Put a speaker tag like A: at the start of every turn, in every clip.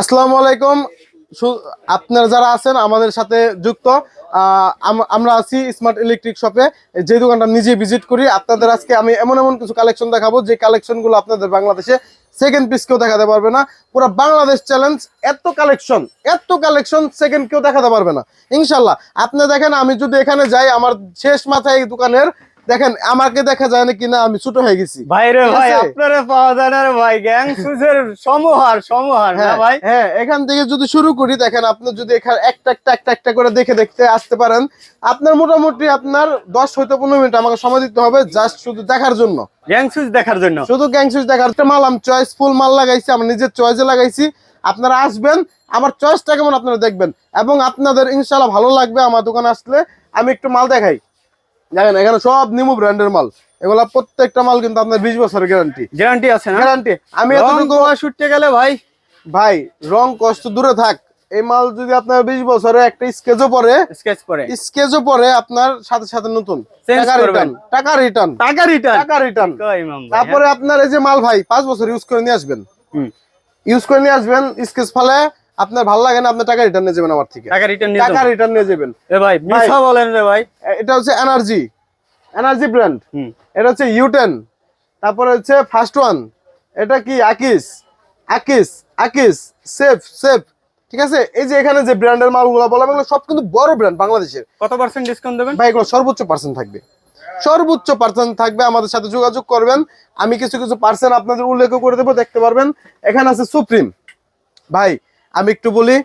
A: আসসালামু আলাইকুম। আপনারা যারা আছেন আমাদের সাথে যুক্ত আমরা আছি স্মার্ট ইলেকট্রিক শপে যে দোকানটা নিজে ভিজিট করি, আপনাদের আজকে আমি এমন এমন কিছু কালেকশন দেখাবো, যে কালেকশনগুলো আপনাদের বাংলাদেশে সেকেন্ড পিস কেউ দেখাতে পারবে না। পুরো বাংলাদেশ চ্যালেঞ্জ এত কালেকশন এত কালেকশন সেকেন্ড কেউ দেখাতে পারবে না। ইনশাল্লাহ আপনি দেখেন, আমি যদি এখানে যাই, আমার শেষ মাথায় এই দোকানের দেখেন আমাকে দেখা যায় না কিনা আমি ছোট হয়ে গেছি।
B: ভাই রে ভাই
A: আছে?
B: আপনারে পাওয়া যায় না ভাই গ্যাং সুজের সমহার
A: হ্যাঁ
B: ভাই?
A: হ্যাঁ এখান থেকে যদি শুরু করি দেখেন আপনি যদি এখানে একটা একটা একটা একটা করে দেখে দেখতে আসতে পারেন আপনার মোটামুটি আপনার দশ হইতে পনেরো মিনিট আমাকে সময় দিতে হবে জাস্ট শুধু দেখার জন্য।
B: গ্যাং সুজ দেখার জন্য?
A: শুধু গ্যাংসুস দেখার একটা মাল আমি চয়েস ফুল মাল লাগাইছি আমার নিজের চয়েসে লাগাইছি। আপনারা আসবেন আমার চয়েসটা কেমন আপনারা দেখবেন। এবং আপনাদের ইনশাল্লাহ ভালো লাগবে আমার দোকানে আসলে আমি একটু মাল দেখাই। দেখেন এখানে সব নিমু ব্র্যান্ডের মাল। এগুলা প্রত্যেকটা মাল কিন্তু আপনার বিশ বছরের গ্যারান্টি
B: গ্যারান্টি আছে না?
A: গ্যারান্টি আমি এতটুকু
B: ছুটতে গেলে ভাই?
A: ভাই রং কষ্ট দূরে থাক। এই মাল যদি আপনার বিশ বছরে একটা স্কেচও পরে
B: স্কেচ করে
A: স্কেচও পরে আপনার সাথে সাথে নতুন। টাকা রিটার্ন টাকা রিটার্ন
B: টাকা রিটার্ন
A: টাকা তারপরে আপনার এই যে মাল ভাই পাঁচ বছর ইউজ করে নিয়ে আসবেন। ইউজ করে নিয়ে আসবেন স্কেচ ফলে আপনার ভালো লাগে না আপনার টাকা রিটার্ন নিয়ে যাবেন আমার থেকে?
B: টাকা রিটার্ন নিয়ে
A: টাকা রিটার্ন নিয়ে যাবেন।
B: এ ভাই মিছা বলেন রে ভাই।
A: এটা হচ্ছে এনার্জি এনার্জি ব্র্যান্ড
B: হুম।
A: এটা হচ্ছে ইউটেন তারপরে হচ্ছে ফার্স্ট ওয়ান এটা কি? আকিস আকিস আকিস সেফ সেফ ঠিক আছে? এই যে এখানে যে ব্র্যান্ডের মালগুলো বলা এগুলো সব কিন্তু বড় ব্র্যান্ড বাংলাদেশের।
B: কত পার্সেন্ট ডিসকাউন্ট দেবেন?
A: ভাই এগুলো সর্বোচ্চ পার্সেন্ট থাকবে। সর্বোচ্চ পার্সেন্ট থাকবে আমাদের সাথে যোগাযোগ করবেন। আমি কিছু কিছু পার্সেন্ট আপনাদের উল্লেখ করে দেবো দেখতে পারবেন। এখানে আছে সুপ্রিম ভাই আমি একটু বলি,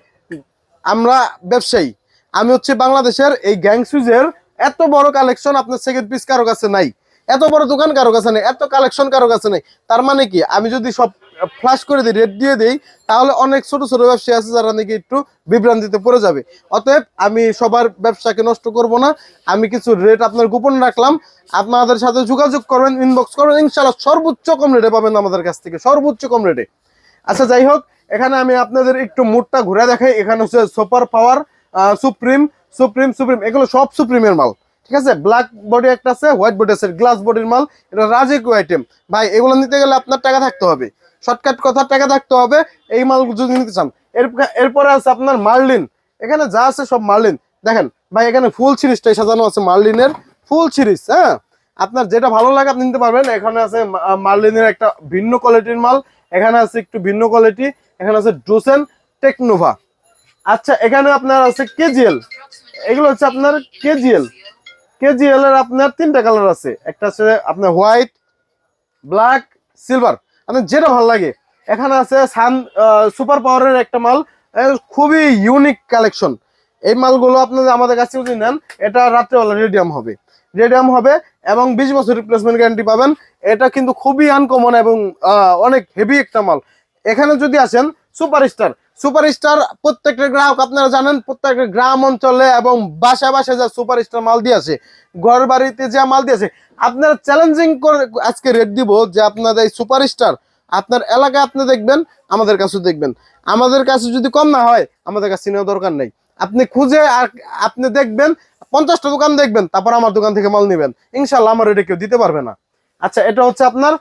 A: আমরা ব্যবসায়ী। আমি হচ্ছে বাংলাদেশের এই গ্যাং সুজের এত বড় কালেকশন আপনার সেকেন্ড পিস কারও কাছে নাই। এত বড় দোকান কারও কাছে নেই, এত কালেকশন কারও কাছে নেই। তার মানে কি? আমি যদি সব ফ্লাশ করে দিই রেট দিয়ে দিই, তাহলে অনেক ছোট ছোট ব্যবসায়ী আছে যারা নাকি একটু বিভ্রান্তিতে পড়ে যাবে। অতএব আমি সবার ব্যবসাকে নষ্ট করব না। আমি কিছু রেট আপনার গোপন রাখলাম। আপনাদের সাথে যোগাযোগ করবেন ইনবক্স করবেন। ইনশাল্লাহ সর্বোচ্চ কম রেটে পাবেন আমাদের কাছ থেকে, সর্বোচ্চ কম রেটে আচ্ছা যাই হোক এখানে আমি আপনাদের একটু মুডটা ঘুরে দেখাই। এখানে হচ্ছে super power supreme supreme supreme এগুলো সব সুপ্রিমের মাল। ঠিক আছে? ব্ল্যাক বডি একটা আছে হোয়াইট বডি আছে গ্লাস বডির মাল। এটা রাজেকো আইটেম ভাই, এগুলো নিতে গেলে আপনার টাকা থাকতে হবে। শর্টকাট কথা, টাকা থাকতে হবে। এই মাল যদি নিতে চান। এর, এরপরে আছে আপনার মার্লিন। এখানে যা আছে সব মার্লিন। দেখেন, ভাই, এখানে ফুল সিরিজটাই সাজানো আছে মার্লিনের। ফুল সিরিজ হ্যাঁ? আপনার যেটা ভালো লাগে আপনি নিতে পারবেন। এখানে আছে মার্লিনের একটা ভিন্ন কোয়ালিটির মাল। এখানে আছে একটু ভিন্ন কোয়ালিটি এখানে আছে ডোসেন টেকনোভা আচ্ছা এখানে আপনার আছে কেজিএল এগুলো হচ্ছে আপনার কেজিএল কেজিএল এর আপনার তিনটা কালার আছে। একটা আছে আপনার হোয়াইট ব্ল্যাক সিলভার আপনার যেটা ভালো লাগে। এখানে আছে সান সুপার পাওয়ারের একটা মাল। খুবই ইউনিক কালেকশন এই মালগুলো আপনাদের আমাদের কাছে যদি নেন, এটা রাত্রেবেলা রেডিয়াম হবে। রেডিয়াম হবে এবং বিশ বছর রিপ্লেসমেন্ট গ্যারান্টি পাবেন। এটা কিন্তু খুবই আনকমন এবং অনেক হেভি একটা মাল। এখানে যদি আসেন, সুপারস্টার। সুপারস্টার প্রত্যেকটা গ্রাহক, আপনারা জানেন, প্রত্যেকটা গ্রাম অঞ্চলে এবং বাসা বাসায় যা সুপারস্টার মাল দিয়েছে ঘর বাড়িতে যা মাল দিয়েছে আপনারা চ্যালেঞ্জিং করে আজকে রেট দিব যে আপনাদের এই সুপারস্টার, আপনার এলাকায় আপনি দেখবেন, আমাদের কাছে দেখবেন। আমাদের কাছে যদি কম না হয়, আমাদের কাছে নেওয়া দরকার নেই। আপনি খুঁজে আর আপনি দেখবেন, পঞ্চাশটা দোকান দেখবেন, তারপর আমার দোকান থেকে মাল নেবেন। ইনশাল্লাহ আমার এটা কেউ দিতে পারবে না। আচ্ছা এটা হচ্ছে আপনার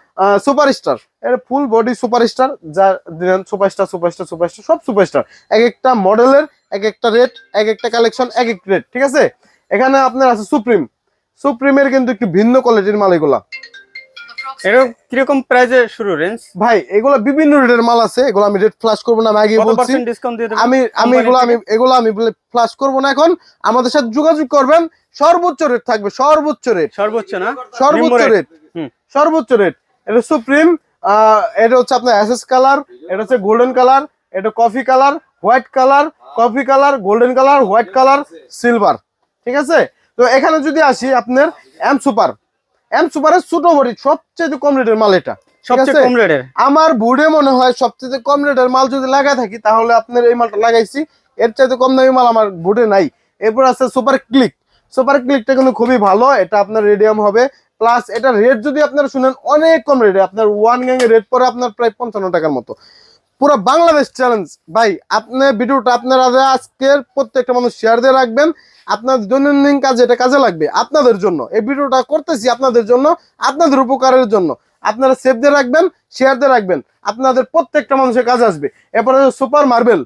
A: সুপারস্টার। এটা ফুল বডি সুপারস্টার যা দিলেন সুপারস্টার সুপারস্টার সুপারস্টার সব সুপারস্টার। এক একটা মডেলের এক একটা রেট এক একটা কালেকশন এক এক রেট ঠিক আছে? এখানে আপনার আছে সুপ্রিম সুপ্রিমের কিন্তু একটু ভিন্ন কোয়ালিটির মাল এগুলা।
B: এরকম কীরকম প্রাইজে শুরু রেঞ্জ
A: ভাই এগুলা বিভিন্ন রেটের মাল আছে। এগুলো আমি রেট ফ্লাশ করব না আমি আগে বলছি। আমি আমি এগুলো আমি? এগুলো আমি ফ্লাশ করব না এখন। আমাদের সাথে যোগাযোগ করবেন। সর্বোচ্চ রেট থাকবে সর্বোচ্চ রেট
B: সর্বোচ্চ না?
A: সর্বোচ্চ রেট। সর্বোচ্চ রেট এটা সুপ্রিম এটা হচ্ছে আপনার অ্যাসেস কালার এটা হচ্ছে গোল্ডেন কালার এটা coffee colour white colour coffee colour golden colour white colour silver ঠিক আছে? তো এখানে যদি আসি আপনার এম সুপার এম সুপারের ছোট বডি সবচেয়ে কম রেটের মাল এটা।
B: সবচেয়ে? কম রেটের
A: আমার বুড়ে মনে হয় সবচেয়ে কম রেটের মাল যদি লাগাই থাকি তাহলে আপনার এই মালটা লাগাইছি। এর চাইতে কম দামি মাল আমার বুড়ে নাই। এরপর আছে সুপার ক্লিক সুপার ক্লিকটা কিন্তু খুবই ভালো এটা আপনার রেডিয়াম হবে। প্লাস এটা রেট যদি আপনারা শুনেন, অনেক কম রেটে আপনার ওয়ান গ্যাং এর রেট পরে আপনার প্রায় পঞ্চান্ন টাকার মতো। পুরো বাংলাদেশ চ্যালেঞ্জ ভাই, আপনি ভিডিওটা আপনারা আজকের প্রত্যেকটা মানুষ শেয়ার দিয়ে রাখবেন। আপনার দৈনন্দিন কাজে এটা কাজে লাগবে। আপনাদের জন্য। এই ভিডিওটা করতেছি আপনাদের জন্য, আপনাদের উপকারের জন্য। আপনারা সেভ দিয়ে রাখবেন শেয়ার দিয়ে রাখবেন। আপনাদের প্রত্যেকটা মানুষের কাজ আসবে। এরপরে সুপার মার্বেল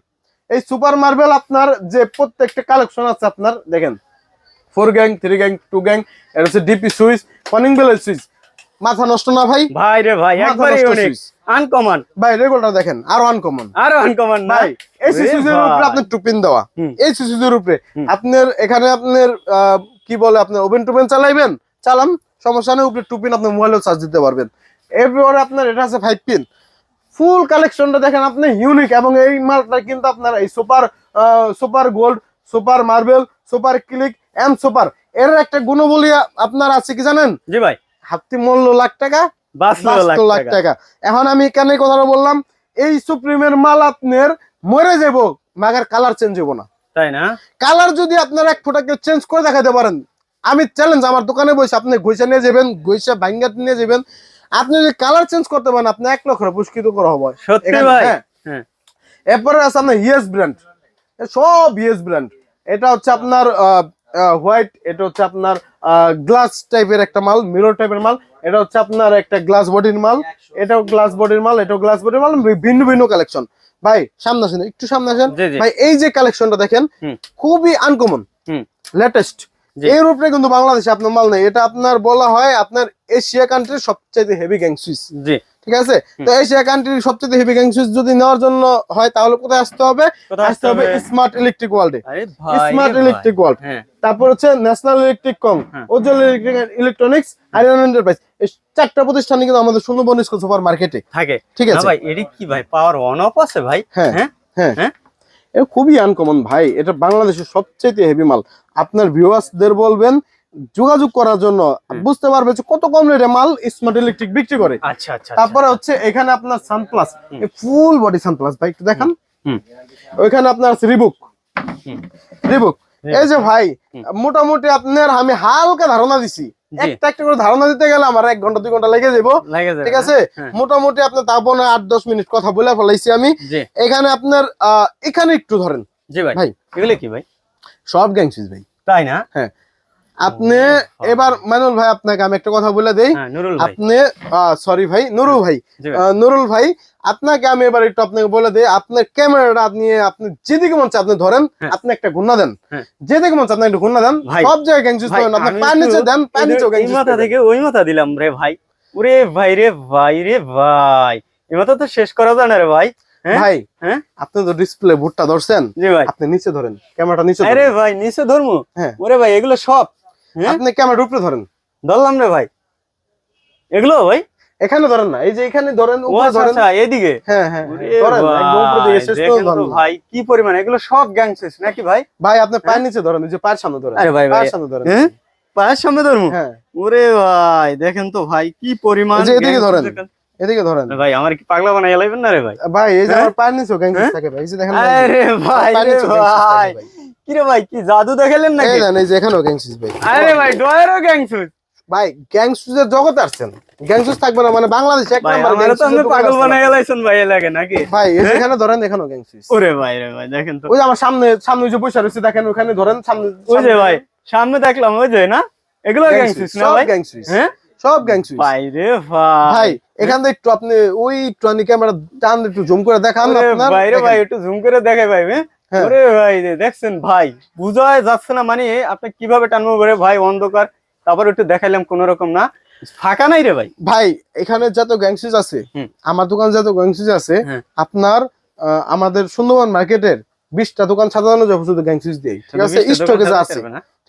A: এই সুপার মার্বেল আপনার যে প্রত্যেকটা কালেকশন আছে আপনার, দেখেন। Four gang three gang two gang এটা হচ্ছে ডিপি সুইচ কনিং বেলের সুইচ। মাথা নষ্ট না ভাই?
B: ভাই রে ভাই
A: মাথা
B: একবারে ইউনিক আনকমন
A: ভাই রেগুলার দেখেন আরও আনকমন
B: আরও আনকমন
A: ভাই। এই সুইচের উপরে
B: ভাই।
A: আপনার টুপিন দেওয়া। এই সুইচের উপরে। আপনার এখানে আপনার কি বলে আপনি ওভেন টুপেন চালাইবেন? চালান সমস্যা নেই উপরে টুপিন আপনি মোবাইলেও চার্জ দিতে পারবেন। এরপরে আপনার এটা আছে ফাইভ পিন ফুল কালেকশনটা দেখেন আপনি ইউনিক এবং এই মালটা কিন্তু আপনার এই super super gold super marble super click and super এর একটা গুণবলী আপনার আছে কি জানেন?
B: জি ভাই।
A: হাতি মূল্য লাখ টাকা লাখ টাকা। এখন আমি কেন কথাটা বললাম? এই সুপ্রিমের মাল আপনার মরে যাব মাগার কালার চেঞ্জ হব না।
B: তাই না?
A: কালার যদি আপনার এক ফোটাকে চেঞ্জ করে দেখাতে পারেন আমি চ্যালেঞ্জ আমার দোকানে বসে আপনি ঘুষা নিয়ে যাবেন ঘুষা ভাঙ্গা নিয়ে যাবেন। আপনি যদি কালার চেঞ্জ করতে পারেন আপনি এক লক্ষ টাকা পুরস্কৃত করা হবে।
B: সত্যি ভাই।
A: হ্যাঁ।
B: হ্যাঁ।
A: এরপরে আছে আপনার ইয়েস ব্র্যান্ড সব ইয়েস ব্র্যান্ড এটা হচ্ছে আপনার হোয়াইট এটা হচ্ছে আপনার গ্লাস টাইপের একটা মাল মিরর টাইপের মাল এটা হচ্ছে আপনার একটা গ্লাস বডির মাল এটাও গ্লাস বডির মাল এটাও গ্লাস বডির মাল ভিন্ন ভিন্ন কালেকশন ভাই সামনে আসেন একটু সামনে আসেন ভাই এই যে কালেকশনটা দেখেন খুবই আনকমন লেটেস্ট। এর উপরে কিন্তু বাংলাদেশে আপনার মাল নেই এটা আপনার বলা হয় আপনার এশিয়া কান্ট্রির সবচেয়ে হেভি গ্যাং সুইচ
B: জি।
A: ঠিক আছে? তো এশিয়া কান্ট্রির সবচেয়ে হেভি গ্যাং সুইচ যদি নেওয়ার জন্য হয় তাহলে কোথায় আসতে হবে? আসতে হবে স্মার্ট ইলেকট্রিক ওয়ার্ল্ডে স্মার্ট ইলেকট্রিক ওয়ার্ল্ড তারপর হচ্ছে ন্যাশনাল ইলেকট্রিক কম
B: হ্যাঁ।
A: উজ্জ্বল ইলেকট্রনিক্স আরিয়ান এন্টারপ্রাইজ এই চারটা প্রতিষ্ঠানে কিন্তু আমাদের সুন্দরবন স্কুল সুপার মার্কেটে
B: থাকে।
A: ঠিক আছে?
B: ভাই এডি কি ভাই? পাওয়ার অন অফ আছে ভাই?
A: হ্যাঁ
B: হ্যাঁ?
A: হ্যাঁ।
B: হ্যাঁ?
A: এটা খুবই আনকমন ভাই। এটা বাংলাদেশের সবচেয়ে হেভি মাল। আপনার ভিউয়ার্সদের বলবেন যোগাযোগ করার জন্য বুঝতে পারবে যে কত কম রেটে মাল স্মার্ট ইলেকট্রিক বিক্রি করে।
B: আচ্ছা আচ্ছা
A: তারপরে হচ্ছে এখানে আপনার সানপ্লাস। ফুল বডি সানপ্লাস ভাই একটু দেখান। ওইখানে আপনার আছে রিবুক রিবুক এই যে ভাই মোটামুটি আপনার আমি হালকা ধারণা দিছি। একটা একটা করে ধারণা দিতে গেলে আমার এক ঘণ্টা দুই ঘণ্টা লেগে যাব ঠিক আছে?
B: হ্যাঁ।
A: মোটামুটি আপনার তারপর আট দশ মিনিট কথা বলে ফেলাইছি আমি। এখানে আপনার এখানে একটু ধরেন।
B: জি ভাই।
A: ভাই।
B: এগুলো কি ভাই?
A: সব গ্যাংসিস ভাই।
B: তাই না?
A: আপনি এবার মানুল ভাই আপনাকে আমি একটা কথা বলে দেই।
B: হ্যাঁ
A: আপনি সরি ভাই নুরুল ভাই। নুরুল ভাই আপনাকে আমি এবার একটু আপনাকে বলে দিই আপনার ক্যামেরাটা নিয়ে আপনি যেদিকে মন চায় আপনি ধরেন
B: হ্যাঁ।
A: আপনি একটা ঘুন্না দেন।
B: হ্যাঁ।
A: যেদিকে মন চায় আপনি একটু ঘুন্না দেন সব জায়গায়
B: ভাই,
A: পাবেন আপনি পায়ের নিচে দেন পায়ের নিচেও
B: এই
A: গ্যাংসিস
B: মাথা থেকে ওই মাথা দিলাম রে ভাই। ওরে ভাই রে ভাই রে ভাই। এই মাথা তো শেষ করা যায় না রে ভাই। হ্যাঁ?
A: ভাই
B: হ্যাঁ?
A: আপনি তো ডিসপ্লে ভুট্টা ধরছেন। আপনি নিচে ধরেন ক্যামেরাটা নিচে
B: আরে ভাই নিচে ধরমু?
A: হ্যাঁ।
B: ওরে ভাই এগুলো সব হ্যাঁ?
A: আপনি ক্যামেরার উপরে ধরেন?
B: ধরলাম রে ভাই। এগুলো ভাই?
A: এখানে ধরেন না এই যে এখানে ধরেন উপরে
B: আচ্ছা
A: ধরেন।
B: আচ্ছা, এদিকে
A: হ্যাঁ হ্যাঁ ধরেন একদম উপরে দিকে
B: ভাই,
A: শেষ
B: দেখেন তো
A: ধরেন
B: ভাই কি পরিমাণ এগুলো সব গ্যাংসেস নাকি ভাই?
A: ভাই আপনি পায়ের নিচে ধরেন যে পায়ের সামনে ধরেন।
B: আরে ভাই
A: পায়ের সামনে ধরেন।
B: হ্যাঁ? পায়ের সামনে
A: হ্যাঁ।
B: ওরে ভাই দেখেন তো ভাই কি পরিমাণ
A: যে এদিকে ধরেন। এদিকে ধরেন।
B: ভাই আমার কি পাগলা বানাই লাইবেন না রে ভাই?
A: ভাই এই যে
B: হ্যাঁ?
A: আমার পায়ের গ্যাংসিস
B: হ্যাঁ?
A: থাকে ভাই এই যে দেখেন
B: আরে ভাই ভাই।
A: ভাই।
B: কি রে ভাই কি জাদু দেখালেন নাকি?
A: এই যে এখানেও গ্যাংসিস ভাই।
B: আরে ভাই ডয়ারও গ্যাংসুস
A: ভাই গ্যাংসুসের জগতে আসছেন। গ্যাংসুস থাকবে না মানে বাংলাদেশ এক
B: ভাই
A: নাম্বার
B: তো আপনি পাগল
A: আসতে
B: বানাই
A: পারে।
B: লাইছেন ভাই লাগে নাকি?
A: ভাই
B: হ্যাঁ?
A: এখানে ধরেন এখানেও গ্যাংসিস
B: ওরে ভাই রে ভাই দেখেন তো।
A: ওই আমার সামনে সামনে যে বসে রয়েছে দেখেন ওখানে ধরেন সামনে
B: ওই যে ভাই সামনে দেখলাম ওই যে না? এগুলো গ্যাংসুস না
A: সব
B: ভাই?
A: গ্যাংসিস
B: হ্যাঁ?
A: সব গ্যাংসিস
B: ভাই রে ভাই।
A: ভাই এখান থেকে একটু আপনি ওই টনি ক্যামেরা টান একটু জুম করে দেখান আপনার।
B: ভাই রে ভাই একটু জুম করে দেখে ভাই? হ্যাঁ। ওরে ভাই দেখছেন ভাই বুঝায় যাচ্ছে না মানে আপনি কীভাবে টানবো করে ভাই অন্ধকার। তারপর একটু দেখাইলাম কোন রকম না। ফাঁকা নাই রে ভাই।
A: ভাই এখানে যত গ্যাংসিস আছে আমার দোকান যত গ্যাংসিস আছে
B: হ্যাঁ।
A: আপনার আমাদের সুন্দরবন মার্কেটের বিশটা দোকান সাজানো যাবে শুধু গ্যাংসিস দিয়ে ঠিক আছে? স্টকে যা আছে?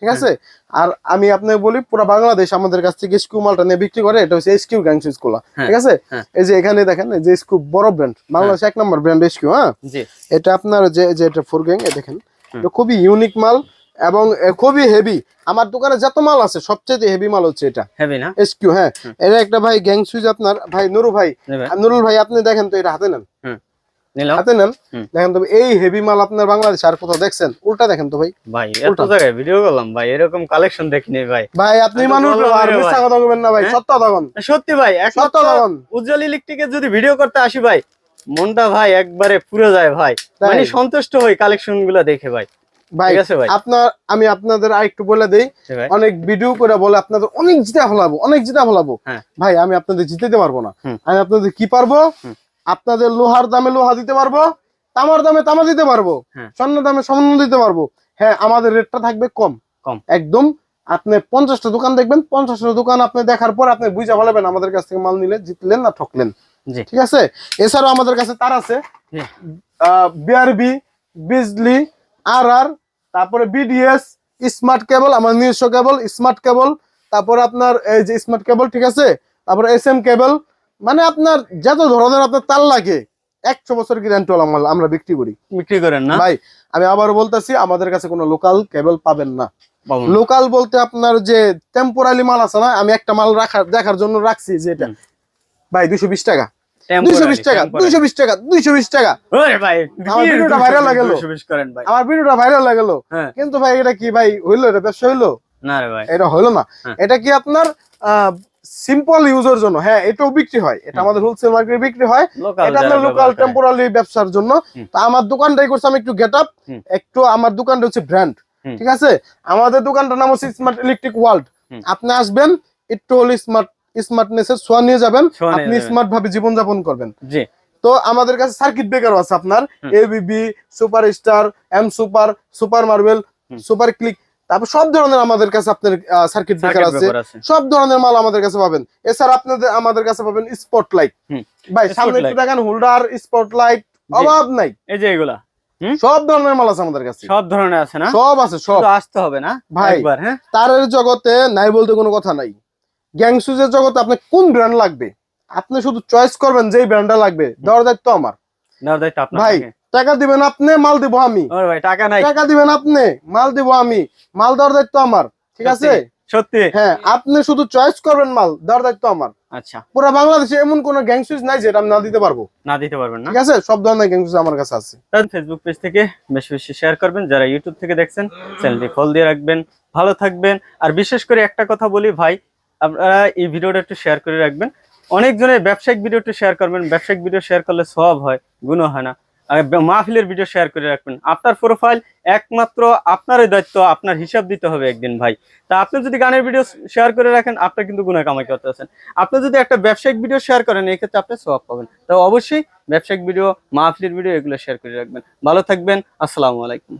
A: ঠিক আছে? আর আমি আপনাকে বলি পুরো বাংলাদেশ আমাদের কাছ থেকে স্কিউ মালটা নিয়ে বিক্রি করে এটা হচ্ছে এসকিউ গ্যাংসিসগুলা।
B: হ্যাঁ,
A: ঠিক আছে?
B: হ্যাঁ।
A: এই যে এখানে দেখেন যে স্কিউ বড় ব্র্যান্ড বাংলাদেশ এক নম্বর ব্র্যান্ড এসকিউ হ্যাঁ?
B: জি।
A: এটা আপনার যে যে এটা ফোর গ্যাং এ দেখেন। এটা খুবই ইউনিক মাল এবং খুবই হেভি আমার দোকানে যত মাল আছে সবচেয়ে হেভি মাল হচ্ছে এটা।
B: হেভি না?
A: এসকিউ হ্যাঁ। এটা একটা ভাই গ্যাং সুইচ আপনার ভাই নুরু ভাই। নুরুল ভাই। আপনি দেখেন তো এটা হাতে নেন। হাতে নেন। দেখেন তো এই হেভি মাল আপনার বাংলাদেশ আর কোথাও দেখছেন? উল্টা দেখেন তো ভাই।
B: ভাই এত জায়গায় ভিডিও করলাম ভাই এরকম কালেকশন দেখিনি ভাই।
A: ভাই আপনি
B: আমি
A: মানুষ আর মিথ্যা কথা বলবেন না ভাই
B: হ্যাঁ?
A: সত্য তখন
B: সত্যি ভাই
A: সত্য তখন
B: উজ্জ্বল যদি ভিডিও করতে আসি ভাই মনটা ভাই একবারে পুরো যায় ভাই? মানে সন্তুষ্ট হই কালেকশনগুলা দেখে ভাই।
A: ভাই আপনার আমি আপনাদের আরেকটু বলে দেই অনেক ভিডিও করে বলে আপনাদের অনেক জিতা ফলাবো অনেক জিতা ফলাবো।
B: হ্যাঁ।
A: ভাই আমি আপনাদের জিতাতে পারব না। আমি আপনাদের কি পারব। আপনাদের লোহার দামে লোহা দিতে পারব তামার দামে তামা দিতে পারব
B: হ্যাঁ।
A: স্বর্ণ দামে স্বর্ণ দিতে পারব হ্যাঁ আমাদের রেটটা থাকবে কম
B: কম।
A: একদম আপনি পঞ্চাশটা দোকান দেখবেন পঞ্চাশটা দোকান আপনি দেখার পর আপনি বুঝে ভালাবেন আমাদের কাছ থেকে মাল নিলে জিতলেন না ঠকলেন ঠিক আছে এছাড়াও আমাদের কাছে তার আছে। বিআরবি বিজলি আর আর তারপরে বিডিএস স্মার্ট কেবল আমার নিজস্ব কেবল স্মার্ট কেবল তারপরে আপনার এই যে স্মার্ট কেবল ঠিক আছে তারপরে এস এম কেবল মানে আপনার যত ধরনের আপনার তার লাগে একশো বছর গ্যারান্টি মাল আমরা বিক্রি করি।
B: বিক্রি করেন না?
A: ভাই আমি আবারও বলতেছি আমাদের কাছে কোনো লোকাল কেবল পাবেন না। লোকাল বলতে আপনার যে টেম্পোরারি মাল আছে না আমি একটা মাল রাখার দেখার জন্য রাখছি যে এটা। ভাই দুইশো বিশ টাকা। দুইশো বিশ টাকা দুইশো বিশ টাকা দুইশো বিশ টাকা।
B: ওরে
A: আমার ভিডিওটা
B: 220
A: viral গেল।
B: 220 করেন ভাই।
A: আমার ভিডিওটা ভাইরাল গেল কিন্তু ভাই এটা কি ভাই হইল এটা ব্যবসা হইল?
B: না রে ভাই।
A: এটা হলো না।
B: হ্যাঁ।
A: এটা কি আপনার সিম্পল ইউজের জন্য হ্যাঁ এটাও বিক্রি হয়। এটা আমাদের হোলসেল মার্কেটে বিক্রি হয়। এটা আপনার লোকাল টেম্পোরারি ব্যবসার জন্য। তা আমার দোকানটাই করছে আমি একটু গেট আপ একটু আমার দোকানটা হচ্ছে ব্র্যান্ড ঠিক আছে? আমাদের দোকানটার নাম হচ্ছে স্মার্ট ইলেকট্রিক ওয়ার্ল্ড আপনি আসবেন একটু হলে স্মার্ট স্মার্টনেসের ছোঁয়া নিয়ে যাবেন। আপনি স্মার্ট ভাবে জীবনযাপন করবেন।
B: জি।
A: তো আমাদের কাছে সার্কিট ব্রেকারও আছে আপনার। ABB super star M super super marble super click তারপর সব ধরনের আমাদের কাছে আপনার সার্কিট ব্রেকার আছে। সব ধরনের মাল আমাদের কাছে পাবেন। এছাড়া আপনাদের আমাদের কাছে পাবেন স্পটলাইট। ভাই সামনে একটু দেখেন হোল্ডার স্পটলাইট অভাব নাই।
B: এই যে এগুলা
A: সব ধরনের মাল আছে আমাদের কাছে।
B: সব ধরনের আছে না?
A: সব আছে সব।
B: আসতে হবে না?
A: ভাই।
B: হ্যাঁ?
A: তারের জগতে নাই বলতে কোনো কথা নাই। গ্যাংসুজের জগতে আপনি কোন ব্র্যান্ড লাগবে? আপনি শুধু চয়েস করবেন যেই ব্র্যান্ডটা লাগবে। দেওয়ার দায়িত্ব আমার।
B: আপনার
A: ভাই। টাকা দিবেন আপনি মাল দিব আমি।
B: ভাই টাকা নাই।
A: টাকা দিবেন আপনি মাল দিব আমি। মাল দেওয়ার দায়িত্ব আমার ঠিক আছে?
B: সত্যি
A: হ্যাঁ আপনি শুধু চয়েস করবেন মাল দেওয়ার দায়িত্ব আমার।
B: আচ্ছা।
A: পুরো বাংলাদেশে এমন কোন নাই যেটা আমি না দিতে পারব।
B: না দিতে পারবেন না।
A: ঠিক আছে? সব ধরনের আমার কাছে আছে।
B: ফেসবুক পেজ থেকে বেশি বেশি শেয়ার করবেন। যারা ইউটিউব থেকে দেখছেন চ্যানেলটি ফলো দিয়ে রাখবেন ভালো থাকবেন। আর বিশেষ করে একটা কথা বলি ভাই আপনারা এই ভিডিওটা একটু শেয়ার করে রাখবেন। অনেকজনের ব্যবসায়িক ভিডিও একটু শেয়ার করবেন। ব্যবসায়িক ভিডিও শেয়ার করলে সব হয় গুণ হয় না। মাহফিলের ভিডিও শেয়ার করে রাখবেন। আপনার প্রোফাইল একমাত্র আপনারই দায়িত্ব, আপনার হিসাব দিতে হবে একদিন ভাই। তা আপনি যদি গানের ভিডিও শেয়ার করে রাখেন, আপনার কিন্তু গুণা কামাই করতে আছেন। আপনি যদি একটা ব্যবসায়িক ভিডিও শেয়ার করেন এই ক্ষেত্রে আপনি সব পাবেন। তো অবশ্যই ব্যবসায়িক ভিডিও মাহফিলের ভিডিও এগুলো শেয়ার করে রাখবেন। ভালো থাকবেন, আসসালামু আলাইকুম।